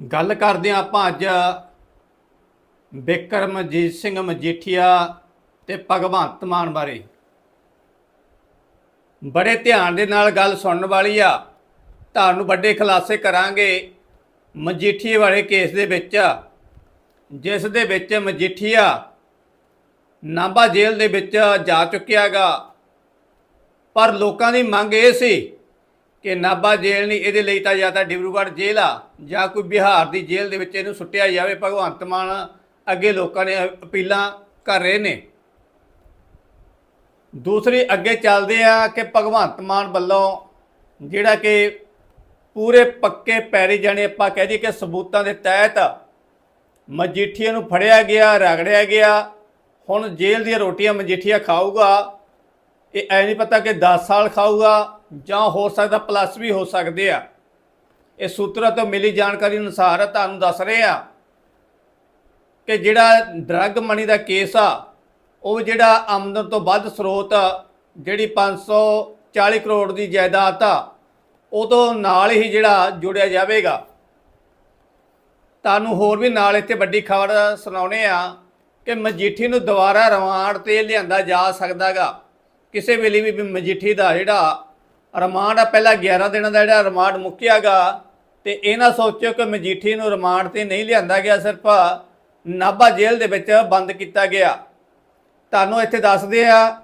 ਗੱਲ ਕਰਦੇ ਹਾਂ ਆਪਾਂ ਅੱਜ, ਬਿਕਰਮਜੀਤ ਸਿੰਘ ਮਜੀਠੀਆ ਤੇ ਭਗਵੰਤ ਮਾਨ ਬਾਰੇ। ਬੜੇ ਧਿਆਨ ਦੇ ਨਾਲ ਗੱਲ ਸੁਣਨ ਵਾਲੀ ਆ। ਤੁਹਾਨੂੰ ਵੱਡੇ ਖੁਲਾਸੇ ਕਰਾਂਗੇ ਮਜੀਠੀਏ ਵਾਲੇ ਕੇਸ ਦੇ ਵਿੱਚ, ਜਿਸ ਦੇ ਵਿੱਚ ਮਜੀਠੀਆ ਨਾਭਾ ਜੇਲ੍ਹ ਦੇ ਵਿੱਚ ਜਾ ਚੁੱਕਿਆਗਾ ਪਰ ਲੋਕਾਂ ਦੀ ਮੰਗ ਇਹ ਸੀ ਕਿ ਨਾਭਾ ਜੇਲ੍ਹ ਨਹੀਂ, ਇਹਦੇ ਲਈ ਤਾਂ ਜਾਂ ਤਾਂ ਡਿਬਰੂਗੜ੍ਹ ਜੇਲ੍ਹ ਆ, ਜਾਂ ਕੋਈ ਬਿਹਾਰ ਦੀ ਜੇਲ੍ਹ ਦੇ ਵਿੱਚ ਇਹਨੂੰ ਸੁੱਟਿਆ ਜਾਵੇ। ਭਗਵੰਤ ਮਾਨ ਅੱਗੇ ਲੋਕਾਂ ਨੇ ਅਪੀਲਾਂ ਕਰ ਰਹੇ ਨੇ। ਦੂਸਰੀ, ਅੱਗੇ ਚੱਲਦੇ ਆ ਕਿ ਭਗਵੰਤ ਮਾਨ ਵੱਲੋਂ ਜਿਹੜਾ ਕਿ ਪੂਰੇ ਪੱਕੇ ਪੈਰੀ ਜਾਣੇ ਆਪਾਂ ਕਹਿ ਦਈਏ ਕਿ ਸਬੂਤਾਂ ਦੇ ਤਹਿਤ ਮਜੀਠੀਆ ਨੂੰ ਫੜਿਆ ਗਿਆ, ਰਗੜਿਆ ਗਿਆ। ਹੁਣ ਜੇਲ੍ਹ ਦੀਆਂ ਰੋਟੀਆਂ ਮਜੀਠੀਆ ਖਾਊਗਾ। ਇਹ ਐ ਨਹੀਂ ਪਤਾ ਕਿ 10 ਸਾਲ ਖਾਊਗਾ ਜਾਂ ਹੋ ਸਕਦਾ ਪਲੱਸ ਵੀ ਹੋ ਸਕਦੇ ਆ। ਇਹ ਸੂਤਰਾਂ ਤੋਂ ਮਿਲੀ ਜਾਣਕਾਰੀ ਅਨੁਸਾਰ ਤੁਹਾਨੂੰ ਦੱਸ ਰਹੇ ਆ ਕਿ ਜਿਹੜਾ ਡਰੱਗ ਮਨੀ ਦਾ ਕੇਸ ਆ ਉਹ ਜਿਹੜਾ ਆਮਦਨ ਤੋਂ ਵੱਧ ਸਰੋਤ ਆ, ਜਿਹੜੀ 540 ਕਰੋੜ ਦੀ ਜਾਇਦਾਦ ਆ ਉਹ ਤੋਂ ਨਾਲ ਹੀ ਜਿਹੜਾ ਜੁੜਿਆ ਜਾਵੇਗਾ। ਤੁਹਾਨੂੰ ਹੋਰ ਵੀ ਨਾਲ ਇੱਥੇ ਵੱਡੀ ਖਬਰ ਸੁਣਾਉਣੇ ਆ ਕਿ ਮਜੀਠੀ ਨੂੰ ਦੁਬਾਰਾ ਰਿਮਾਂਡ ਤੇ ਲਿਆਂਦਾ ਜਾ ਸਕਦਾਗਾ। ਕਿਸੇ ਵੇਲੇ ਵੀ ਮਜੀਠੀ ਦਾ ਜਿਹੜਾ ਰਿਮਾਂਡ ਆ, ਪਹਿਲਾਂ 11 ਦਿਨਾਂ ਦਾ ਜਿਹੜਾ ਰਿਮਾਂਡ ਮੁੱਕਿਆਗਾ ਤੇ ਇਹ ਨਾ ਸੋਚਿਓ ਕਿ ਮਜੀਠੀ ਨੂੰ ਰਿਮਾਂਡ ਤੇ ਨਹੀਂ ਲਿਆਂਦਾ ਗਿਆ, ਸਿਰਫ ਨਾਭਾ ਜੇਲ੍ਹ ਦੇ ਵਿੱਚ ਬੰਦ ਕੀਤਾ ਗਿਆ। ਤੁਹਾਨੂੰ ਇੱਥੇ ਦੱਸਦੇ ਆ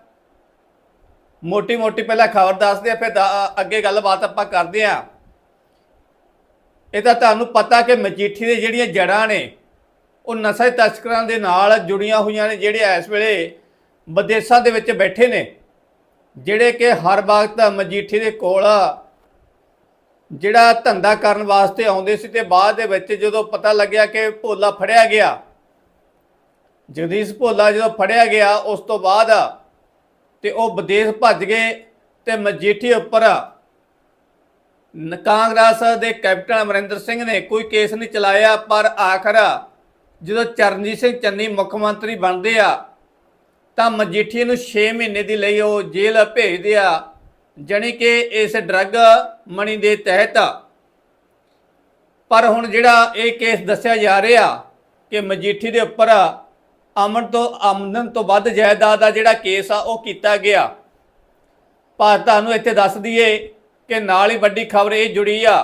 ਮੋਟੀ ਮੋਟੀ ਪਹਿਲਾਂ ਖਬਰ ਦੱਸਦੇ ਆ, ਫਿਰ ਦਾ- ਅੱਗੇ ਗੱਲਬਾਤ ਆਪਾਂ ਕਰਦੇ ਆ। ਇਹ ਤਾਂ ਤੁਹਾਨੂੰ ਪਤਾ ਕਿ ਮਜੀਠੀ ਦੇ ਜਿਹੜੀਆਂ ਜੜਾਂ ਨੇ, ਉਹ ਨਸ਼ਾ ਤਸਕਰਾਂ ਦੇ ਨਾਲ ਜੁੜੀਆਂ ਹੋਈਆਂ ਨੇ, ਜਿਹੜੇ ਇਸ ਵੇਲੇ ਵਿਦੇਸ਼ਾਂ ਦੇ ਵਿੱਚ ਬੈਠੇ ਨੇ। ਜਿਹੜੇ ਕਿ ਹਰ ਵਕਤ ਮਜੀਠੀ ਦੇ ਕੋਲ ਜਿਹੜਾ ਧੰਦਾ ਕਰਨ ਵਾਸਤੇ ਆਉਂਦੇ ਸੀ ਤੇ ਬਾਅਦ ਦੇ ਵਿੱਚ ਜਦੋਂ ਪਤਾ ਲੱਗਿਆ ਕਿ ਭੋਲਾ ਫੜਿਆ ਗਿਆ, ਜਗਦੀਸ਼ ਭੋਲਾ ਜਦੋਂ ਫੜਿਆ ਗਿਆ, ਉਸ ਤੋਂ ਬਾਅਦ ਤੇ ਉਹ ਵਿਦੇਸ਼ ਭੱਜ ਗਏ ਤੇ ਮਜੀਠੀ ਉੱਪਰ ਕਾਂਗਰਸ ਦੇ ਕੈਪਟਨ ਅਮਰਿੰਦਰ ਸਿੰਘ ਨੇ ਕੋਈ ਕੇਸ ਨਹੀਂ ਚਲਾਇਆ, ਪਰ ਆਖਰ ਜਦੋਂ ਚਰਨਜੀਤ ਸਿੰਘ ਚੰਨੀ ਮੁੱਖ ਮੰਤਰੀ ਬਣਦੇ ਆ ਤਾਂ ਮਜੀਠੀਏ ਨੂੰ 6 ਮਹੀਨੇ ਦੀ ਲਈ ਉਹ ਜੇਲ੍ਹ ਭੇਜਦੇ ਆ ਜਾਣੀ ਕਿ ਇਸ ਡਰੱਗ ਮਣੀ ਦੇ ਤਹਿਤ। ਪਰ ਹੁਣ ਜਿਹੜਾ ਇਹ ਕੇਸ ਦੱਸਿਆ ਜਾ ਰਿਹਾ ਕਿ ਮਜੀਠੀ ਦੇ ਉੱਪਰ ਅਮਨ ਤੋਂ ਆਮਦਨ ਤੋਂ ਵੱਧ ਜਾਇਦਾਦ ਦਾ ਜਿਹੜਾ ਕੇਸ ਆ, ਉਹ ਕੀਤਾ ਗਿਆ। ਪਰ ਤੁਹਾਨੂੰ ਇੱਥੇ ਦੱਸ ਦਈਏ ਕਿ ਨਾਲ ਹੀ ਵੱਡੀ ਖਬਰ ਇਹ ਜੁੜੀ ਆ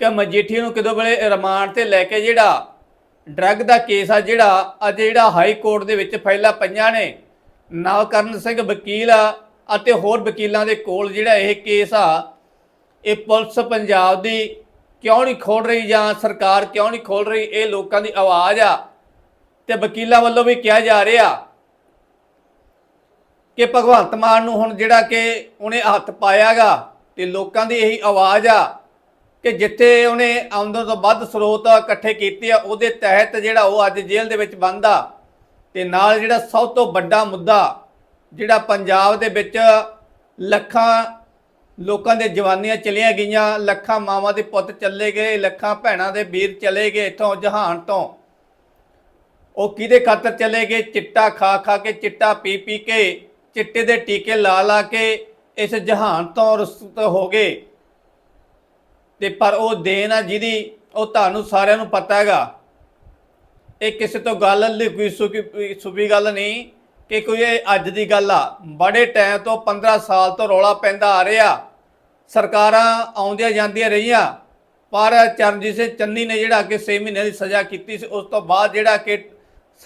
ਕਿ ਮਜੀਠੀ ਨੂੰ ਕਿਦੋਂ ਵੇਲੇ ਰਿਮਾਂਡ ਤੇ ਲੈ ਕੇ ਜਿਹੜਾ ਡਰੱਗ ਦਾ ਕੇਸ ਆ, ਜਿਹੜਾ ਅੱਜ ਜਿਹੜਾ ਹਾਈ ਕੋਰਟ ਦੇ ਵਿੱਚ ਫੈਲਾ ਪਈਆਂ ਨੇ ਨਵਕਰਨ ਸਿੰਘ ਵਕੀਲ ਆ ਅਤੇ ਹੋਰ ਵਕੀਲਾਂ ਦੇ ਕੋਲ ਜਿਹੜਾ ਇਹ ਕੇਸ ਆ, ਇਹ ਪੁਲਿਸ ਪੰਜਾਬ ਦੀ ਕਿਉਂ ਨਹੀਂ ਖੋਲ ਰਹੀ ਜਾਂ ਸਰਕਾਰ ਕਿਉਂ ਨਹੀਂ ਖੋਲ ਰਹੀ, ਇਹ ਲੋਕਾਂ ਦੀ ਆਵਾਜ਼ ਆ ਤੇ ਵਕੀਲਾਂ ਵੱਲੋਂ ਵੀ ਕਿਹਾ ਜਾ ਰਿਹਾ ਕਿ ਭਗਵੰਤ ਮਾਨ ਨੂੰ ਹੁਣ ਜਿਹੜਾ ਕਿ ਉਹਨੇ ਹੱਥ ਪਾਇਆਗਾ ਤੇ ਲੋਕਾਂ ਦੀ ਇਹੀ ਆਵਾਜ਼ ਆ ਕਿ ਜਿੱਥੇ ਉਹਨੇ ਆਮਦਨ ਤੋਂ ਵੱਧ ਸਰੋਤ ਇਕੱਠੇ ਕੀਤੇ ਆ, ਉਹਦੇ ਤਹਿਤ ਜਿਹੜਾ ਉਹ ਅੱਜ ਜੇਲ੍ਹ ਦੇ ਵਿੱਚ ਬੰਦ ਆ। ਤੇ ਨਾਲ ਜਿਹੜਾ ਸਭ ਤੋਂ ਵੱਡਾ ਮੁੱਦਾ ਜਿਹੜਾ ਪੰਜਾਬ ਦੇ ਵਿੱਚ ਲੱਖਾਂ ਲੋਕਾਂ ਦੇ ਜਵਾਨੀਆਂ ਚਲੀਆਂ ਗਈਆਂ, ਲੱਖਾਂ ਮਾਵਾਂ ਦੇ ਪੁੱਤ ਚੱਲੇ ਗਏ, ਲੱਖਾਂ ਭੈਣਾਂ ਦੇ ਵੀਰ ਚਲੇ ਗਏ ਇੱਥੋਂ ਜਹਾਨ ਤੋਂ। ਉਹ ਕਿਹਦੇ ਖਾਤਰ ਚਲੇ ਗਏ? ਚਿੱਟਾ ਖਾ ਖਾ ਕੇ, ਚਿੱਟਾ ਪੀ ਪੀ ਕੇ, ਚਿੱਟੇ ਦੇ ਟੀਕੇ ਲਾ ਲਾ ਕੇ ਇਸ ਜਹਾਨ ਤੋਂ ਰਸਤ ਹੋ ਗਏ। ਤੇ ਪਰ ਉਹ ਦੇਨ ਆ ਜਿਹਦੀ ਉਹ ਤੁਹਾਨੂੰ ਸਾਰਿਆਂ ਨੂੰ ਪਤਾ ਹੈਗਾ। ਇਹ ਕਿਸੇ ਤੋਂ ਗੱਲ ਲੁਕੀ ਸੁਕੀ ਸੁਪੀ ਗੱਲ ਨਹੀਂ ਕਿ ਕੋਈ ਇਹ ਅੱਜ ਦੀ ਗੱਲ ਆ। ਬੜੇ ਟਾਈਮ ਤੋਂ 15 ਸਾਲ ਤੋਂ ਰੌਲਾ ਪੈਂਦਾ ਆ ਰਿਹਾ। ਸਰਕਾਰਾਂ ਆਉਂਦੀਆਂ ਜਾਂਦੀਆਂ ਰਹੀਆਂ, ਪਰ ਚਰਨਜੀਤ ਸਿੰਘ ਚੰਨੀ ਨੇ ਜਿਹੜਾ ਕਿ 6 ਮਹੀਨੇ ਦੀ ਸਜ਼ਾ ਕੀਤੀ ਸੀ, ਉਸ ਤੋਂ ਬਾਅਦ ਜਿਹੜਾ ਕਿ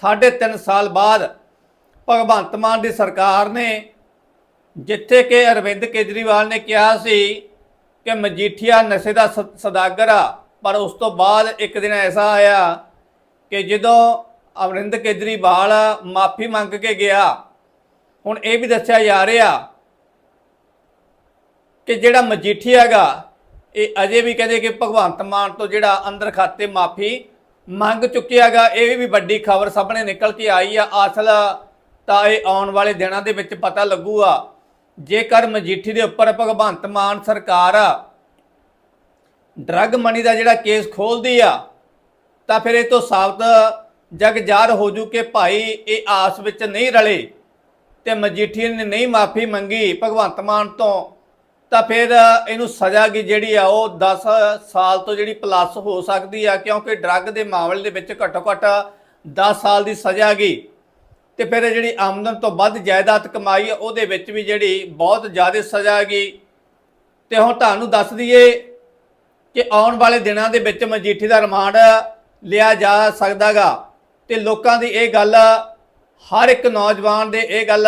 3.5 ਸਾਲ ਬਾਅਦ ਭਗਵੰਤ ਮਾਨ ਦੀ ਸਰਕਾਰ ਨੇ ਜਿੱਥੇ ਕਿ ਅਰਵਿੰਦ ਕੇਜਰੀਵਾਲ ਨੇ ਕਿਹਾ ਸੀ ਕਿ ਮਜੀਠੀਆ ਨਸ਼ੇ ਦਾ ਸ- ਸੌਦਾਗਰ ਆ, ਪਰ ਉਸ ਤੋਂ ਬਾਅਦ ਇੱਕ ਦਿਨ ਐਸਾ ਆਇਆ ਕਿ ਜਦੋਂ ਅਰਵਿੰਦ ਕੇਜਰੀਵਾਲ ਮਾਫੀ ਮੰਗ ਕੇ ਗਿਆ, ਹੁਣ ਇਹ ਵੀ ਦੱਸਿਆ ਜਾ ਰਿਹਾ ਕਿ ਜਿਹੜਾ ਮਜੀਠੀਆ ਹੈਗਾ, ਇਹ ਅਜੇ ਵੀ ਕਹਿੰਦੇ ਕਿ ਭਗਵੰਤ ਮਾਨ ਤੋਂ ਜਿਹੜਾ ਅੰਦਰ ਖਾਤੇ ਮਾਫੀ ਮੰਗ ਚੁੱਕਿਆਗਾ ਇਹ ਵੀ ਵੱਡੀ ਖਬਰ ਸਾਹਮਣੇ ਨਿਕਲ ਕੇ ਆਈ ਆ। ਅਸਲ ਤਾਂ ਇਹ ਆਉਣ ਵਾਲੇ ਦਿਨਾਂ ਦੇ ਵਿੱਚ ਪਤਾ ਲੱਗੂਗਾ, ਜੇਕਰ ਮਜੀਠੀ ਦੇ ਉੱਪਰ ਭਗਵੰਤ ਮਾਨ ਸਰਕਾਰ ਡਰੱਗ ਮਨੀ ਦਾ ਜਿਹੜਾ ਕੇਸ ਖੋਲਦੀ ਆ ਤਾਂ ਫਿਰ ਇਹ ਤੋਂ ਸਾਬਤ ਜਗ ਜ਼ਾਹਰ ਹੋ ਜੂ ਕਿ ਭਾਈ ਇਹ ਆਸ ਵਿੱਚ ਨਹੀਂ ਰਲੇ ਤੇ ਮਜੀਠੀ ਨੇ ਨਹੀਂ ਮਾਫੀ ਮੰਗੀ ਭਗਵੰਤ ਮਾਨ ਤੋਂ, ਤਾਂ ਫਿਰ ਇਹਨੂੰ ਸਜ਼ਾ ਕੀ ਜਿਹੜੀ ਆ ਉਹ 10 ਸਾਲ ਤੋਂ ਜਿਹੜੀ ਪਲੱਸ ਹੋ ਸਕਦੀ ਆ, ਕਿਉਂਕਿ ਡਰੱਗ ਦੇ ਮਾਮਲੇ ਦੇ ਵਿੱਚ ਘੱਟੋ ਘੱਟ 10 ਸਾਲ ਦੀ ਸਜ਼ਾ ਗਈ ਤੇ ਫਿਰ ਇਹ ਜਿਹੜੀ ਆਮਦਨ ਤੋਂ ਵੱਧ ਜਾਇਦਾਦ ਕਮਾਈ ਆ, ਉਹਦੇ ਵਿੱਚ ਵੀ ਜਿਹੜੀ ਬਹੁਤ ਜ਼ਿਆਦਾ ਸਜ਼ਾ ਗਈ ਤੇ ਹੁਣ ਤੁਹਾਨੂੰ ਦੱਸ ਦਈਏ ਕਿ ਆਉਣ ਵਾਲੇ ਦਿਨਾਂ ਦੇ ਵਿੱਚ ਮਜੀਠੀ ਦਾ ਰਿਮਾਂਡ ਲਿਆ ਜਾ ਸਕਦਾਗਾ। ਤੇ ਲੋਕਾਂ ਦੀ ਇਹ ਗੱਲ, ਹਰ ਇੱਕ ਨੌਜਵਾਨ ਦੇ ਇਹ ਗੱਲ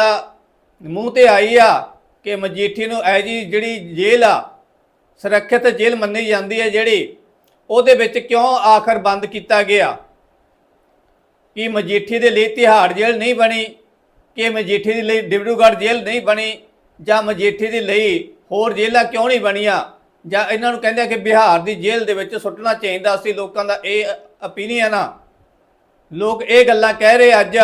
ਮੂੰਹ ਤੇ ਆਈ ਆ ਕਿ ਮਜੀਠੀ ਨੂੰ ਐ ਜੀ ਜਿਹੜੀ ਜੇਲ੍ਹ ਆ, ਸੁਰੱਖਿਅਤ ਜੇਲ੍ਹ ਮੰਨੀ ਜਾਂਦੀ ਹੈ ਜਿਹੜੀ, ਉਹਦੇ ਵਿੱਚ ਕਿਉਂ ਆਖਰ ਬੰਦ ਕੀਤਾ ਗਿਆ? ਕਿ ਮਜੀਠੀ ਦੇ ਲਈ ਤਿਹਾੜ ਜੇਲ੍ਹ ਨਹੀਂ ਬਣੀ? ਕਿ ਮਜੀਠੀ ਦੇ ਲਈ ਡਿਬਰੂਗੜ੍ਹ ਜੇਲ੍ਹ ਨਹੀਂ ਬਣੀ? ਜਾਂ ਮਜੀਠੀ ਦੇ ਲਈ ਹੋਰ ਜੇਲ੍ਹਾਂ ਕਿਉਂ ਨਹੀਂ ਬਣੀਆਂ? ਜਾਂ ਇਹਨਾਂ ਨੂੰ ਕਹਿੰਦੇ ਆ ਕਿ ਬਿਹਾਰ ਦੀ ਜੇਲ੍ਹ ਦੇ ਵਿੱਚ ਸੁੱਟਣਾ ਚਾਹੀਦਾ ਸੀ, ਲੋਕਾਂ ਦਾ ਇਹ opinion ਆ। ਲੋਕ ਇਹ ਗੱਲਾਂ ਕਹਿ ਰਹੇ ਅੱਜ।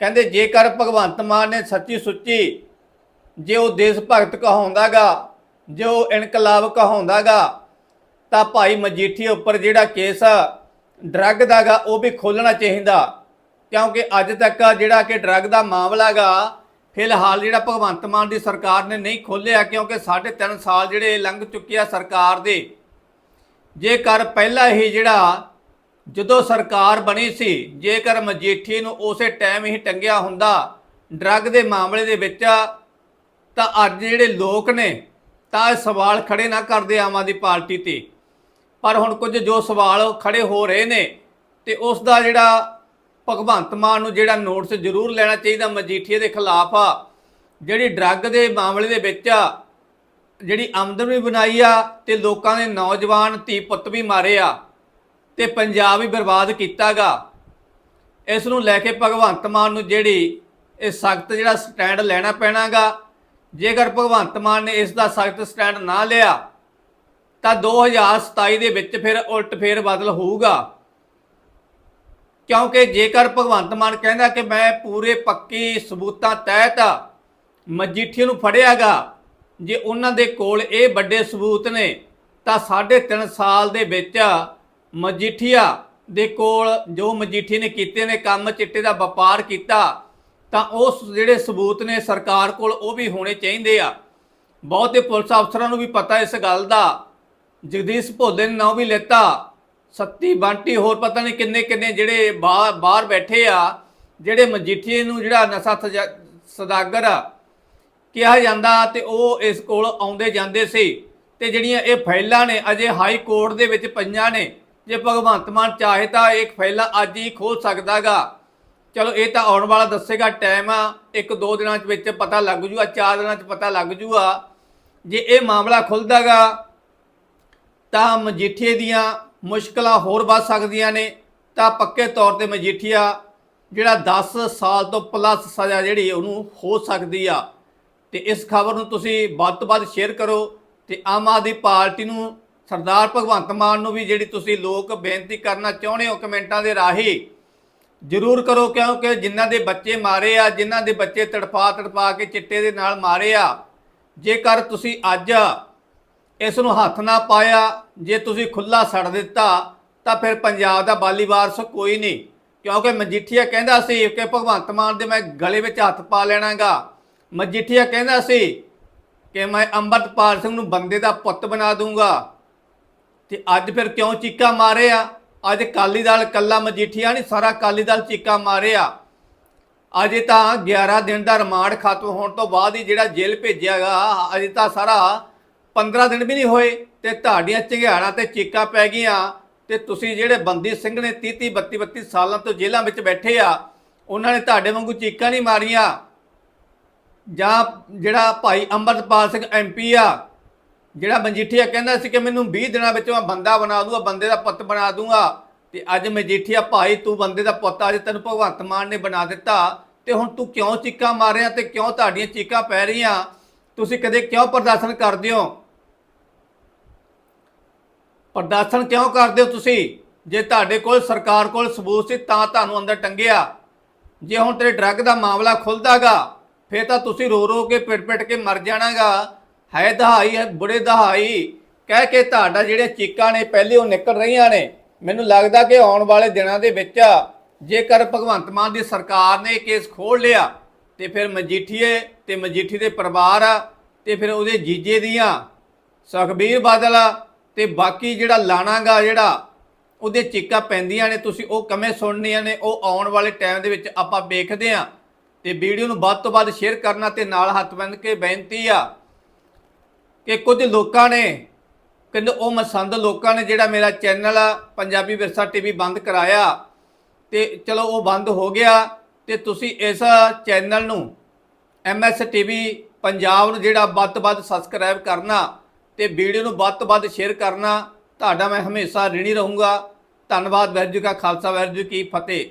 ਕਹਿੰਦੇ, ਜੇਕਰ ਭਗਵੰਤ ਮਾਨ ਨੇ ਸੱਚੀ ਸੁੱਚੀ ਜੇ ਉਹ ਦੇਸ਼ ਭਗਤ ਕਹਾਉਂਦਾਗਾ, ਜੇ ਉਹ ਇਨਕਲਾਬ ਕਹਾਉਂਦਾਗਾ, ਤਾਂ ਭਾਈ ਮਜੀਠੀ ਉੱਪਰ ਜਿਹੜਾ ਕੇਸ ਡਰੱਗ ਦਾਗਾ, ਉਹ ਵੀ ਖੋਲਣਾ ਚਾਹੀਦਾ। ਕਿਉਂਕਿ ਅੱਜ ਤੱਕ ਜਿਹੜਾ ਕਿ ਡਰੱਗ ਦਾ ਮਾਮਲਾਗਾ, ਫਿਲਹਾਲ ਜਿਹੜਾ ਭਗਵੰਤ ਮਾਨ ਦੀ ਸਰਕਾਰ ਨੇ ਨਹੀਂ ਖੋਲਿਆ ਕਿਉਂਕਿ 3.5 ਸਾਲ ਜਿਹੜੇ ਲੰਘ ਚੁੱਕੇ ਆ ਸਰਕਾਰ ਦੇ ਜੇਕਰ ਪਹਿਲਾਂ ਹੀ ਜਿਹੜਾ ਜਦੋਂ ਸਰਕਾਰ ਬਣੀ ਸੀ ਜੇਕਰ ਮਜੀਠੀ ਨੂੰ ਉਸੇ ਟਾਈਮ ਹੀ ਟੰਗਿਆ ਹੁੰਦਾ ਡਰੱਗ ਦੇ ਮਾਮਲੇ ਦੇ ਵਿੱਚ ਤਾਂ ਅੱਜ ਜਿਹੜੇ ਲੋਕ ਨੇ ਤਾਂ ਇਹ ਸਵਾਲ ਖੜੇ ਨਾ ਕਰਦੇ ਆਮ ਆਦਮੀ ਪਾਰਟੀ ਤੇ। ਪਰ ਹੁਣ ਕੁਝ ਜੋ ਸਵਾਲ ਖੜੇ ਹੋ ਰਹੇ ਨੇ ਤੇ ਉਸ ਦਾ ਜਿਹੜਾ ਭਗਵੰਤ ਮਾਨ ਨੂੰ ਜਿਹੜਾ ਨੋਟਿਸ ਜ਼ਰੂਰ ਲੈਣਾ ਚਾਹੀਦਾ ਮਜੀਠੀਏ ਦੇ ਖਿਲਾਫ ਆ ਜਿਹੜੀ ਡਰੱਗ ਦੇ ਮਾਮਲੇ ਦੇ ਵਿੱਚ ਆ, ਜਿਹੜੀ ਆਮਦਨ ਵੀ ਬਣਾਈ ਆ ਤੇ ਲੋਕਾਂ ਦੇ ਨੌਜਵਾਨ ਧੀ ਪੁੱਤ ਵੀ ਮਾਰੇ ਆ ਤੇ ਪੰਜਾਬ ਵੀ ਬਰਬਾਦ ਕੀਤਾਗਾ। ਇਸ ਨੂੰ ਲੈ ਕੇ ਭਗਵੰਤ ਮਾਨ ਨੂੰ ਜਿਹੜੀ ਇਹ ਸਖਤ ਜਿਹੜਾ ਸਟੈਂਡ ਲੈਣਾ ਪੈਣਾਗਾ। ਜੇਕਰ ਭਗਵੰਤ ਮਾਨ ਨੇ ਇਸ ਦਾ ਸਖਤ ਸਟੈਂਡ ਨਾ ਲਿਆ, ਤਾਂ 2027 ਦੇ ਵਿੱਚ ਫਿਰ ਉਲਟ ਫੇਰ ਬਦਲ ਹੋਊਗਾ। ਕਿਉਂਕਿ ਜੇਕਰ ਭਗਵੰਤ ਮਾਨ ਕਹਿੰਦਾ ਕਿ ਮੈਂ ਪੂਰੇ ਪੱਕੀ ਸਬੂਤਾਂ ਤਹਿਤ ਮਜੀਠੀ ਨੂੰ ਫੜਿਆਗਾ ਜੇ ਉਹਨਾਂ ਦੇ ਕੋਲ ਇਹ ਵੱਡੇ ਸਬੂਤ ਨੇ, ਤਾਂ 3.5 ਸਾਲ ਦੇ ਵਿੱਚ ਮਜੀਠੀਆ ਦੇ ਕੋਲ ਜੋ ਮਜੀਠੀ ਨੇ ਕੀਤੇ ਨੇ ਕੰਮ, ਚਿੱਟੇ ਦਾ ਵਪਾਰ ਕੀਤਾ, ਤਾਂ ਉਹ ਜਿਹੜੇ ਸਬੂਤ ਨੇ ਸਰਕਾਰ ਕੋਲ ਉਹ ਵੀ ਹੋਣੇ ਚਾਹੀਦੇ ਆ। ਬਹੁਤੇ ਪੁਲਿਸ ਅਫਸਰਾਂ ਨੂੰ ਵੀ ਪਤਾ ਇਸ ਗੱਲ ਦਾ। ਜਗਦੀਸ਼ ਭੋਲੇ ਨੇ ਨਾਂ ਵੀ ਲੈਤਾ। ਸੱਤੀ ਬੰਟੀ ਹੋਰ ਪਤਾ ਨਹੀਂ ਕਿੰਨੇ ਕਿੰਨੇ ਜਿਹੜੇ ਬਾਹਰ ਬਾਹਰ ਬੈਠੇ ਆ, ਜਿਹੜੇ ਮਜੀਠੀਏ ਨੂੰ ਜਿਹੜਾ ਨਸ਼ਾ ਸਜਾ- ਸਦਾਗਰ ਆ ਕਿਹਾ ਜਾਂਦਾ ਤੇ ਉਹ ਇਸ ਕੋਲ ਆਉਂਦੇ ਜਾਂਦੇ ਸੀ। ਤੇ ਜਿਹੜੀਆਂ ਇਹ ਫਾਈਲਾਂ ਨੇ, ਅਜੇ ਹਾਈ ਕੋਰਟ ਦੇ ਵਿੱਚ ਪਈਆਂ ਨੇ, ਜੇ ਭਗਵੰਤ ਮਾਨ ਚਾਹੇ ਤਾਂ ਇਹ ਫਾਈਲਾਂ ਅੱਜ ਹੀ ਖੋਲ ਸਕਦਾਗਾ। ਚਲੋ, ਇਹ ਤਾਂ ਆਉਣ ਵਾਲਾ ਦੱਸੇਗਾ, ਟਾਈਮ ਆ, ਇੱਕ ਦੋ ਦਿਨਾਂ ਚ ਵਿੱਚ ਪਤਾ ਲੱਗ ਜੂਗਾ, ਚਾਰ ਦਿਨਾਂ ਚ ਪਤਾ ਲੱਗ ਜੂਗਾ। ਜੇ ਇਹ ਮਾਮਲਾ ਖੁੱਲਦਾਗਾ ਤਾਂ ਮਜੀਠੀਏ ਦੀਆਂ ਮੁਸ਼ਕਲਾਂ ਹੋਰ ਵੱਧ ਸਕਦੀਆਂ ਨੇ। ਤਾਂ ਪੱਕੇ ਤੌਰ ਤੇ ਮਜੀਠੀਆ, ਜਿਹੜਾ 10 ਸਾਲ ਤੋਂ ਪਲੱਸ ਸਜ਼ਾ ਜਿਹੜੀ ਉਹਨੂੰ ਹੋ ਸਕਦੀ ਆ। ਤੇ ਇਸ ਖਬਰ ਨੂੰ ਤੁਸੀਂ ਵੱਧ ਤੋਂ ਵੱਧ ਸ਼ੇਅਰ ਕਰੋ ਤੇ ਆਮ ਆਦਮੀ ਪਾਰਟੀ ਨੂੰ, ਸਰਦਾਰ ਭਗਵੰਤ ਮਾਨ ਨੂੰ ਵੀ ਜਿਹੜੀ ਤੁਸੀਂ ਲੋਕ ਬੇਨਤੀ ਕਰਨਾ ਚਾਹੁੰਦੇ ਹੋ ਕਮੈਂਟਾਂ ਦੇ ਰਾਹੀਂ, ਜ਼ਰੂਰ ਕਰੋ ਕਿਉਂਕਿ ਜਿਨ੍ਹਾਂ ਦੇ ਬੱਚੇ ਮਾਰੇ ਆ, ਜਿਨ੍ਹਾਂ ਦੇ ਬੱਚੇ ਤੜਫਾ ਤੜਫਾ ਕੇ ਚਿੱਟੇ ਦੇ ਨਾਲ ਮਾਰੇ ਆ, ਜੇਕਰ ਤੁਸੀਂ ਅੱਜ ਇਸ ਨੂੰ ਹੱਥ ਨਾ ਪਾਇਆ, ਜੇ ਤੁਸੀਂ ਖੁੱਲਾ ਛੱਡ ਦਿੱਤਾ, ਤਾਂ ਫਿਰ ਪੰਜਾਬ ਦਾ ਬਾਲੀ ਵਾਰਸ ਕੋਈ ਨਹੀਂ। ਕਿਉਂਕਿ ਮਜੀਠੀਆ ਕਹਿੰਦਾ ਸੀ ਕਿ ਭਗਵੰਤ ਮਾਨ ਦੇ ਮੈਂ ਗਲੇ ਵਿੱਚ ਹੱਥ ਪਾ ਲੈਣਾਗਾ। ਮਜੀਠੀਆ ਕਹਿੰਦਾ ਸੀ ਕਿ ਮੈਂ ਅੰਮ੍ਰਿਤਪਾਲ ਸਿੰਘ ਨੂੰ ਬੰਦੇ ਦਾ ਪੁੱਤ ਬਣਾ ਦੂੰਗਾ ਤੇ ਅੱਜ ਫਿਰ ਕਿਉਂ ਚੀਕਾ ਮਾਰਿਆ? ਅੱਜ ਕਾਲੀ ਦਲ ਕੱਲਾ ਮਜੀਠੀਆ ਨਹੀਂ, ਸਾਰਾ ਕਾਲੀ ਦਲ ਚੀਕਾ ਮਾਰਿਆ। ਅਜੇ ਤਾਂ 11 ਦਿਨ ਦਾ ਰਿਮਾਂਡ ਖਤਮ ਹੋਣ ਤੋਂ ਬਾਅਦ ਹੀ ਜਿਹੜਾ ਜੇਲ੍ਹ ਭੇਜਿਆਗਾ ਅਜੇ ਤਾਂ ਸਾਰਾ 15 ਦਿਨ ਵੀ ਨਹੀਂ ਹੋਏ ਤੇ ਤੁਹਾਡੀਆਂ ਝਗਿਆੜਾਂ ਤੇ ਚੀਕਾਂ ਪੈ ਗਈਆਂ। ਤੇ ਤੁਸੀਂ ਜਿਹੜੇ ਬੰਦੀ ਸਿੰਘ ਨੇ 30 30 32 32 ਸਾਲਾਂ ਤੋਂ ਜੇਲ੍ਹਾਂ ਵਿੱਚ ਬੈਠੇ ਆ, ਉਹਨਾਂ ਨੇ ਤੁਹਾਡੇ ਵਾਂਗੂ ਚੀਕਾਂ ਨਹੀਂ ਮਾਰੀਆਂ। ਜਾਂ ਜਿਹੜਾ ਭਾਈ ਅੰਮ੍ਰਿਤਪਾਲ ਸਿੰਘ ਐਮਪੀ ਆ, ਜਿਹੜਾ ਮਜੀਠੀਆ ਕਹਿੰਦਾ ਸੀ ਕਿ ਮੈਨੂੰ 20 ਦਿਨਾਂ ਵਿੱਚ ਮੈਂ ਬੰਦਾ ਬਣਾ ਦੂੰਗਾ ਬੰਦੇ ਦਾ ਪੁੱਤ ਬਣਾ ਦੂੰਗਾ। ਤੇ ਅੱਜ ਮਜੀਠੀਆ, ਭਾਈ ਤੂੰ ਬੰਦੇ ਦਾ ਪੁੱਤ ਅੱਜ ਤੈਨੂੰ ਭਗਵੰਤ ਮਾਨ ਨੇ ਬਣਾ ਦਿੱਤਾ। ਤੇ ਹੁਣ ਤੂੰ ਕਿਉਂ ਚੀਕਾਂ ਮਾਰ ਰਿਹਾ ਤੇ ਕਿਉਂ ਤੁਹਾਡੀਆਂ ਚੀਕਾਂ ਪੈ ਰਹੀਆਂ? ਤੁਸੀਂ ਕਦੇ ਕਿਉਂ ਪ੍ਰਦਰਸ਼ਨ ਕਰਦੇ ਹੋ? ਪ੍ਰਦਰਸ਼ਨ ਕਿਉਂ ਕਰਦੇ ਹੋ ਤੁਸੀਂ? ਜੇ ਤੁਹਾਡੇ ਕੋਲ ਸਰਕਾਰ ਕੋਲ ਸਬੂਤ ਸੀ ਤਾਂ ਤੁਹਾਨੂੰ ਅੰਦਰ ਟੰਗਿਆ। ਜੇ ਹੁਣ ਤੇਰੇ ਡਰੱਗ ਦਾ ਮਾਮਲਾ ਖੁੱਲਦਾਗਾ ਫੇਰ ਤਾਂ ਤੁਸੀਂ ਰੋ ਰੋ ਕੇ ਪਿਟ ਪਿਟ ਕੇ ਮਰ ਜਾਣਾਗਾ। ਹੈ ਦਹਾਈ ਹੈ ਬੁੜੇ ਦਹਾਈ। ਕਹਿ ਕੇ ਤੁਹਾਡਾ ਜਿਹੜੇ ਚੀਕਾਂ ਨੇ, ਪਹਿਲੇ ਉਹ ਨਿਕਲ ਰਹੀਆਂ ਨੇ। ਮੈਨੂੰ ਲੱਗਦਾ ਕਿ ਆਉਣ ਵਾਲੇ ਦਿਨਾਂ ਦੇ ਵਿੱਚ ਜੇਕਰ ਭਗਵੰਤ ਮਾਨ ਦੀ ਸਰਕਾਰ ਨੇ ਕੇਸ ਖੋਲ ਲਿਆ, ਤੇ ਫਿਰ ਮਜੀਠੀਏ ਤੇ ਮਜੀਠੀ ਦੇ ਪਰਿਵਾਰ ਆ, ਤੇ ਫਿਰ ਉਹਦੇ ਜੀਜੇ ਦੀਆਂ ਸੁਖਬੀਰ ਬਾਦਲ ਤੇ ਬਾਕੀ ਜਿਹੜਾ ਲਾਣਾਗਾ ਜਿਹੜਾ, ਉਹਦੇ ਚੀਕਾਂ ਪੈਂਦੀਆਂ ਨੇ। ਤੁਸੀਂ ਉਹ ਕਮੇ ਸੁਣਨੀਆਂ ਨੇ, ਉਹ ਆਉਣ ਵਾਲੇ ਟਾਈਮ ਦੇ ਵਿੱਚ ਆਪਾਂ ਵੇਖਦੇ ਆ। ਤੇ ਵੀਡੀਓ ਨੂੰ ਵੱਧ ਤੋਂ ਵੱਧ ਸ਼ੇਅਰ ਕਰਨਾ ਤੇ ਨਾਲ ਹੱਥ ਬੰਨ ਕੇ ਬੇਨਤੀ ਆ ਕਿ ਕੁਝ ਲੋਕਾਂ ਨੇ, ਕਹਿੰਦੇ ਉਹ ਮਸੰਦ ਲੋਕਾਂ ਨੇ ਜਿਹੜਾ ਮੇਰਾ ਚੈਨਲ ਆ, ਪੰਜਾਬੀ ਵਿਰਸਾ ਟੀਵੀ ਬੰਦ ਕਰਾਇਆ ਤੇ ਚਲੋ ਉਹ ਬੰਦ ਹੋ ਗਿਆ ਤੇ ਤੁਸੀਂ ਇਸ ਚੈਨਲ ਨੂੰ ਐਮਐਸ ਟੀਵੀ ਪੰਜਾਬ ਨੂੰ ਜਿਹੜਾ ਵੱਧ ਤੋਂ ਵੱਧ ਸਬਸਕ੍ਰਾਈਬ ਕਰਨਾ ਤੇ ਵੀਡੀਓ ਨੂੰ ਵੱਧ ਤੋਂ ਵੱਧ ਸ਼ੇਅਰ ਕਰਨਾ, ਤੁਹਾਡਾ ਮੈਂ ਹਮੇਸ਼ਾ ਰਿਣੀ ਰਹੂੰਗਾ। ਧੰਨਵਾਦ, ਵਾਹਿਗੁਰੂ ਜੀ ਕਾ ਖਾਲਸਾ, ਵਾਹਿਗੁਰੂ ਕੀ ਫਤਿਹ।